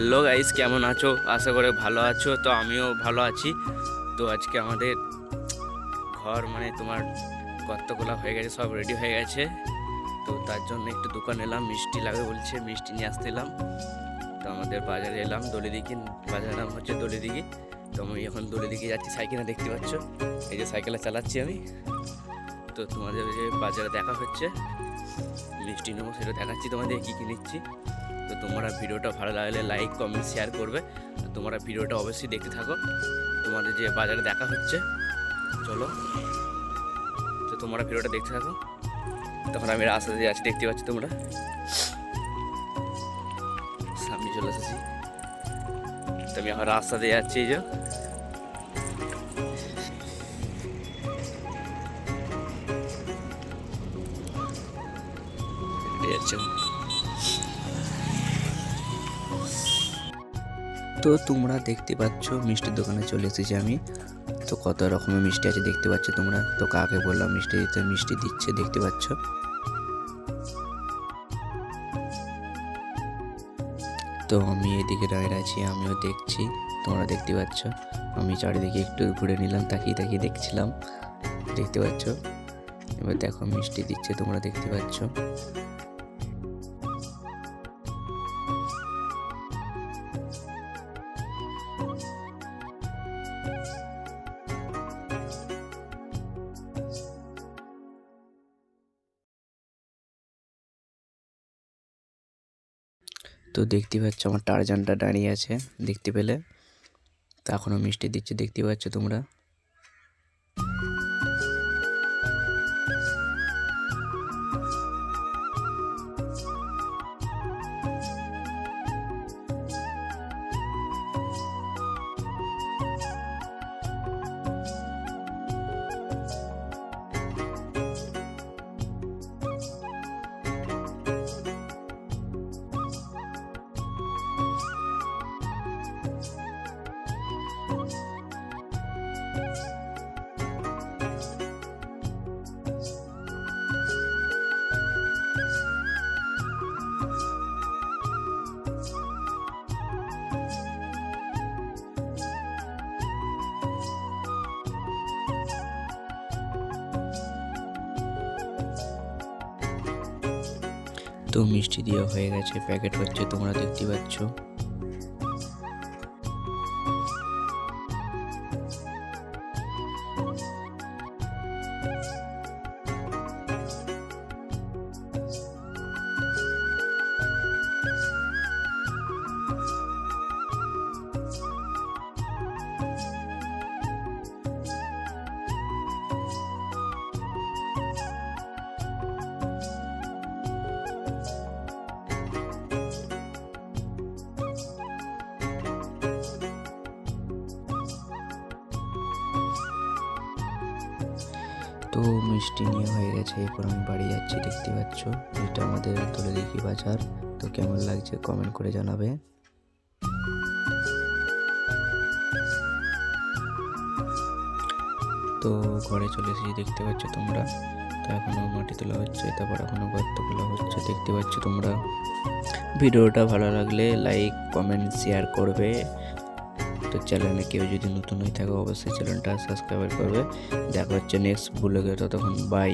Hello guys কেমন আছো? আশা করে ভালো আছো, তো আমিও ভালো আছি। তো আজকে আমাদের ঘর মানে তোমার কত্তগুলা হয়ে গেছে, সব রেডি হয়ে গেছে। তো তার জন্য একটু দোকান এলাম, মিষ্টি লাগবে বলছে, মিষ্টি নিয়ে আসতে এলাম। তো আমাদের বাজারে এলাম, দলিদিঘি, বাজারের নাম হচ্ছে দলিদিঘি। তো আমি এখন দলিদিঘি যাচ্ছি, সাইকেলে দেখতে পাচ্ছ। এই যে সাইকেলে চালাচ্ছি আমি। তো তোমাদের বাজারে দেখা হচ্ছে। মিষ্টি নেব, সেটা দেখাচ্ছি তোমাদের, কী কী নিচ্ছি। তো তোমরা ভিডিওটা ভালো লাগলে লাইক কমেন্ট শেয়ার করবে। তোমরা ভিডিওটা অবশ্যই দেখতে থাকো। তোমাদের যে বাজারে দেখা হচ্ছে, চলো। তো তোমরা ভিডিওটা দেখতে থাকো। তখন আমি রাস্তা দিয়ে আছি, দেখতে পাচ্ছি তোমরা। সামনে চলে এসেছি। তো আমি এখন রাস্তা দিয়ে যাচ্ছি, এই যে। হেঁটে তো তোমরা দেখতে পাচ্ছ, মিষ্টির দোকানে চলে এসেছি আমি। তো কত রকমের মিষ্টি আছে দেখতে পাচ্ছ তোমরা? তো কাকে বললাম, মিষ্টি দিতে, মিষ্টি দিচ্ছে, দেখতে পাচ্ছ? তো আমি এদিকে দাঁড়িয়ে আছি, আমিও দেখছি, তোমরা দেখতে পাচ্ছ। আমি চারিদিকে একটু ঘুরে নিলাম, তাকিয়ে তাকিয়ে দেখছিলাম, দেখতে পাচ্ছ? এবার দেখো, মিষ্টি দিচ্ছে, তোমরা দেখতে পাচ্ছ। তো দেখতে পাচ্ছ আমার টারজানটা দাঁড়িয়ে আছে, দেখতে পেলে? তো এখনও মিষ্টি দিচ্ছে, দেখতে পাচ্ছ তোমরা? তো মিষ্টি দেওয়া হয়ে গেছে প্যাকেট হচ্ছে তোমরা দেখতে পাচ্ছ। তো মিষ্টি নিয়ে হয়ে গেছে, এরপর আমি বাড়ি যাচ্ছি, দেখতে পাচ্ছ। এটা আমাদের তুলে দেখি বাজার। তো কেমন লাগছে কমেন্ট করে জানাবে। তো ঘরে চলে এসেছি, দেখতে পাচ্ছ তোমরা। তো এখনও মাটি তোলা হচ্ছে, তারপর এখনও গর্ত খোলা হচ্ছে, দেখতে পাচ্ছ তোমরা। ভিডিওটা ভালো লাগলে লাইক কমেন্ট শেয়ার করবে। তো চ্যানেলে কেউ যদি নতুন হয়ে থাকে, অবশ্যই চ্যানেলটা সাবস্ক্রাইব করবে। দেখা হচ্ছে নেক্সট ভুলে গেলে ততক্ষণ বাই